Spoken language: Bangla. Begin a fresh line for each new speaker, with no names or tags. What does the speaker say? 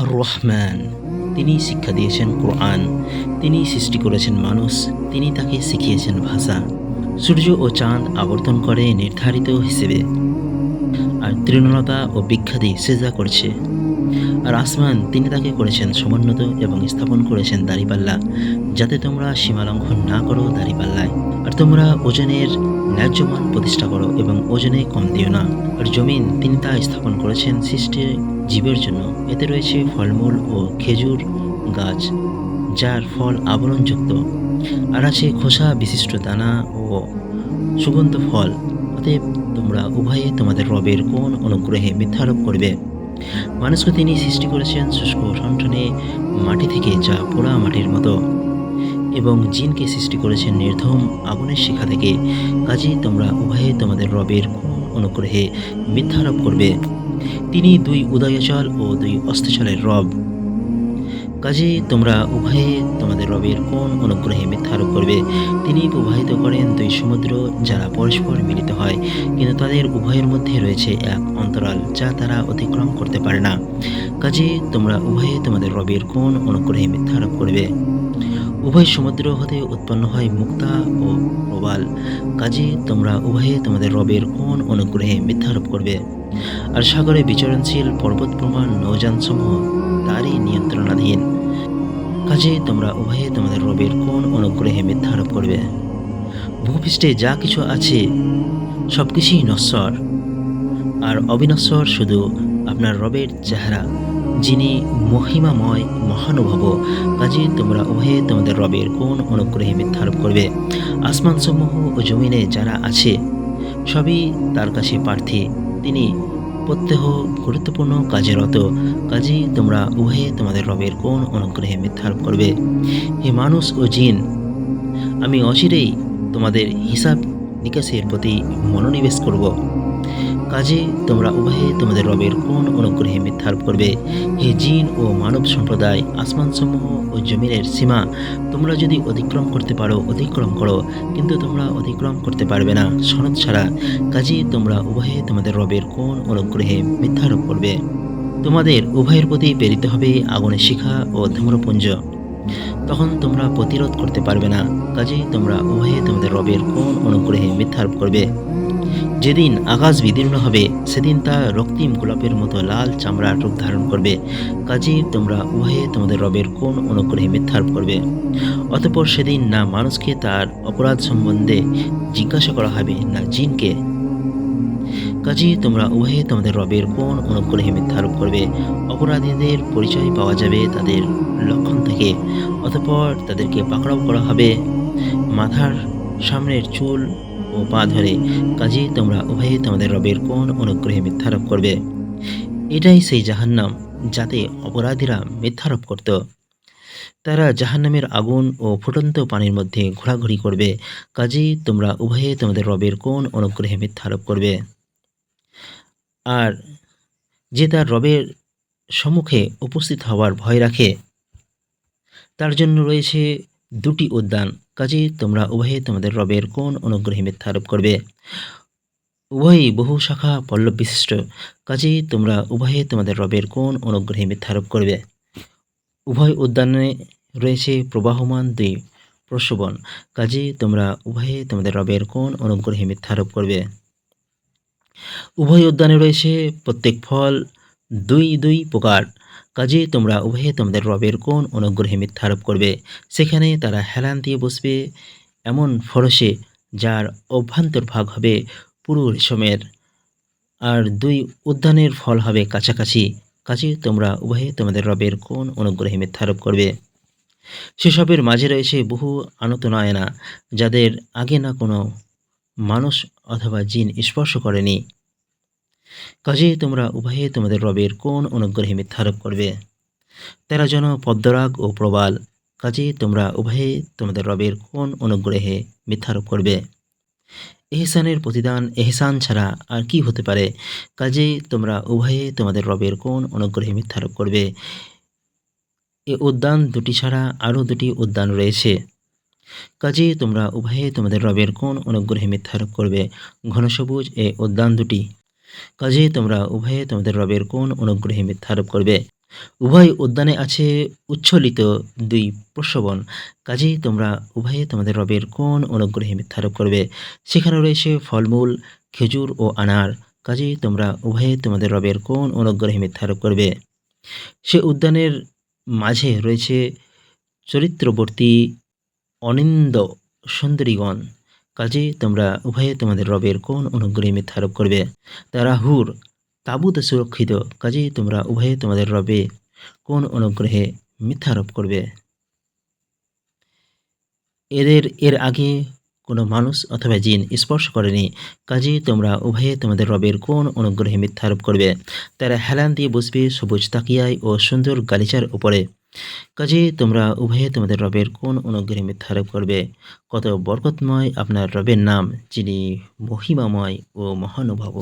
আর রহমান তিনি শিক্ষা দিয়েছেন কোরআন, তিনি সৃষ্টি করেছেন মানুষ, তিনি তাকে শিখিয়েছেন ভাষা। সূর্য ও চাঁদ আবর্তন করে নির্ধারিত হিসেবে। আর তৃণলতা ও বিখ্যাতি সেজা করছে। আর আসমান, তিনি তাকে করেছেন সমুন্নত এবং স্থাপন করেছেন দাড়িপাল্লা, যাতে তোমরা সীমালঙ্ঘন না করো দাড়িপাল্লায়। আর তোমরা ওজনের ন্যায্য মান প্রতিষ্ঠা করো এবং ওজনে কম দিও না। আর জমিন, তিনি তা স্থাপন করেছেন সৃষ্টি জীবের জন্য। এতে রয়েছে ফলমূল ও খেজুর গাছ, যার ফল আবরণযুক্ত। আর আছে খোসা, বিশিষ্ট দানা ও সুগন্ধ ফল। অতএব তোমরা উভয়ে তোমাদের রবের কোন অনুগ্রহে মিথ্যারোপ করবে? মানুষকে তিনি সৃষ্টি করেছেন শুষ্ক ঠনঠনে মাটি থেকে যা পোড়া মাটির মতো। এবং জিনকে সৃষ্টি করেছেন নির্ধম আগুনের শিখা থেকে। কাজেই তোমরা উভয়ে তোমাদের রবের অনুগ্রহে মিথ্যারোপ করবে। তিনি দুই উদয়চল ও দুই অস্তচলের রব। কাজে তোমরা উভয়ে তোমাদের রবের কোন অনুগ্রহে মিথ্যারোপ করবে? তিনি প্রবাহিত করেন দুই সমুদ্র যারা পরস্পর মিলিত হয়, কিন্তু তাদের উভয়ের মধ্যে রয়েছে এক অন্তরাল যা তারা অতিক্রম করতে পারে না। কাজে তোমরা উভয়ে তোমাদের রবের কোন অনুগ্রহে মিথ্যারোপ করবে? উভয় সমুদ্র হতে উৎপন্ন হয় মুক্তা ও প্রবাল। কাজে তোমরা উভয়ে তোমাদের রবের কোন অনুগ্রহে মিথ্যারোপ করবে? আর সাগরে বিচরণশীল পর্বত প্রমাণ নৌযানসমূহ তারই নিয়ন্ত্রণাধীন। কাজে তোমরা উভয়ে তোমাদের রবের কোন অনুগ্রহে মিথ্যারোপ করবে? ভূপৃষ্ঠে যা কিছু আছে সব কিছুই নশ্বর। আর অবিনশ্বর শুধু আপনার রবের চেহারা। যিনি মহিমাময় মহানুভব কাজে তোমরা উভয়ে তোমাদের রবের কোন অনুগ্রহে মিথ্যারোপ করবে? আসমানসমূহ ও জমিনে যারা আছে, সবই তার কাছে প্রার্থী। তিনি প্রত্যহ গুরুত্বপূর্ণ কাজে রত, কাজেই তোমরা উভয়ে তোমাদের রবের কোন অনুগ্রহে মিথ্যারোপ করবে? হে মানুষ ও জিন, আমি অচিরেই তোমাদের হিসাব নিকাশের প্রতি মনোনিবেশ করব। কাজে তোমরা উভয়ে তোমাদের রবের কোন অনুগ্রহে মিথ্যারোপ করবে। হে জিন ও মানব সম্প্রদায়, আসমানসমূহ ও জমিনের সীমা, তোমরা যদি অতিক্রম করতে পারো, অতিক্রম করো, কিন্তু তোমরা অতিক্রম করতে পারবে না। সনদ ছাড়া কাজে তোমরা উভয়ে তোমাদের রবের কোন অনুগ্রহে মিথ্যারোপ করবে। তোমাদের উভয়ের প্রতি প্রেরিত হবে আগুনের শিখা ও ধূম্রপুঞ্জ। তখন তোমরা প্রতিরোধ করতে পারবে না। কাজেই তোমরা উভয়ে তোমাদের রবের কোন অনুগ্রহে মিথ্যারোপ করবে। যেদিন আকাশ বিদীর্ণ হবে, সেদিন তা রক্তিম গোলাপের মতো লাল চামড়ার রূপ ধারণ করবে। কাজেই তোমরা উভয়ে তোমাদের রবের কোন অনুগ্রহে মিথ্যারোপ করবে? অতঃপর সেদিন না মানুষকে তার অপরাধ সম্বন্ধে জিজ্ঞাসা করা হবে, না জিনকে। কাজেই তোমরা উভয়ে তোমাদের রবের কোন অনুগ্রহে মিথ্যারোপ করবে? অপরাধীদের পরিচয় পাওয়া যাবে তাদের লক্ষণ থেকে। অতঃপর তাদেরকে পাকড়াও করা হবে। মাথার সামনের চুল ও পা ধরে কাজেই তোমরা উভয়ে তোমাদের রবের কোন অনুগ্রহে মিথ্যারোপ করবে? এটাই সেই জাহান্নাম, যাতে অপরাধীরা মিথ্যারোপ করত। তারা জাহান্নামের আগুন ও ফুটন্ত পানির মধ্যে ঘোরাঘুরি করবে। কাজেই তোমরা উভয়ে তোমাদের রবের কোন অনুগ্রহে মিথ্যারোপ করবে? আর যে তার রবের সম্মুখে উপস্থিত হওয়ার ভয় রাখে, তার জন্য রয়েছে দুটি উদ্যান। কাজেই তোমরা উভয়ে তোমাদের রবের কোন অনুগ্রহে মিথ্যারোপ করবে? উভয়ই বহু শাখা পল্লব বিশিষ্ট। কাজেই তোমরা উভয়ে তোমাদের রবের কোন অনুগ্রহে মিথ্যারোপ করবে? উভয় উদ্যানে রয়েছে প্রবাহমান দুই প্রসবন কাজেই তোমরা উভয়ে তোমাদের রবের কোন অনুগ্রহে মিথ্যারোপ করবে? উভয় উদ্যানে রয়েছে প্রত্যেক ফল দুই দুই প্রকার। কাজে তোমরা উভয়ে তোমাদের রবের কোন অনুগ্রহে মিথ্যারোপ করবে? সেখানে তারা হেলান দিয়ে বসবে এমন ফরসে যার অভ্যন্তর ভাগ হবে পুরো রেশমের আর দুই উদ্যানের ফল হবে কাছাকাছি। কাজে তোমরা উভয়ে তোমাদের রবের কোন অনুগ্রহে মিথ্যারোপ করবে? সেসবের মাঝে রয়েছে বহু আনতনায়না, যাদের আগে না কোনো মানুষ অথবা জিন স্পর্শ করেনি। কাজেই তোমরা উভয়ে তোমাদের রবের কোন অনুগ্রহে মিথ্যারোপ করবে? তারা যেন পদ্মরাগ ও প্রবাল কাজেই তোমরা উভয়ে তোমাদের রবের কোন অনুগ্রহে মিথ্যারোপ করবে? এহসানের প্রতিদান এহসান ছাড়া আর কি হতে পারে? কাজেই তোমরা উভয়ে তোমাদের রবের কোন অনুগ্রহে মিথ্যারোপ করবে? এ উদ্যান দুটি ছাড়া আরও দুটি উদ্যান রয়েছে। কাজেই তোমরা উভয়ে তোমাদের রবের কোন অনুগ্রহে মিথ্যারোপ করবে? ঘনসবুজ এ উদ্যান দুটি। কাজেই তোমরা উভয়ে তোমাদের রবের কোন অনুগ্রহে মিথ্যারোপ করবে? উভয় উদ্যানে আছে উচ্ছ্বলিত দুই প্রসবন। কাজেই তোমরা উভয়ে তোমাদের রবের কোন অনুগ্রহে মিথ্যারোপ করবে? সেখানে রয়েছে ফলমূল, খেজুর ও আনার। কাজেই তোমরা উভয়ে তোমাদের রবের কোন অনুগ্রহে মিথ্যারোপ করবে? সে উদ্যানের মাঝে রয়েছে চরিত্রবর্তী অনিন্দ সুন্দরীগণ। কাজে তোমরা উভয়ে তোমাদের রবের কোন অনুগ্রহে মিথ্যারোপ করবে? তারা হুর, তাবুত সুরক্ষিত, কাজেই তোমরা উভয়ে তোমাদের রবে কোন অনুগ্রহে মিথ্যারোপ করবে? এদের, এর আগে কোনো মানুষ অথবা জিন স্পর্শ করেনি, কাজেই তোমরা উভয়ে তোমাদের রবের কোন অনুগ্রহে মিথ্যারোপ করবে? তারা হেলান দিয়ে বসবে সবুজ তাকিয়ায় ও সুন্দর গালিচার উপরে। কাজে তোমরা উভয়ে তোমাদের রবের কোন অনুগ্রহে মিথ্যারোপ করবে? কত বরকতময় আপনার রবের নাম, যিনি মহিমাময় ও মহানুভব।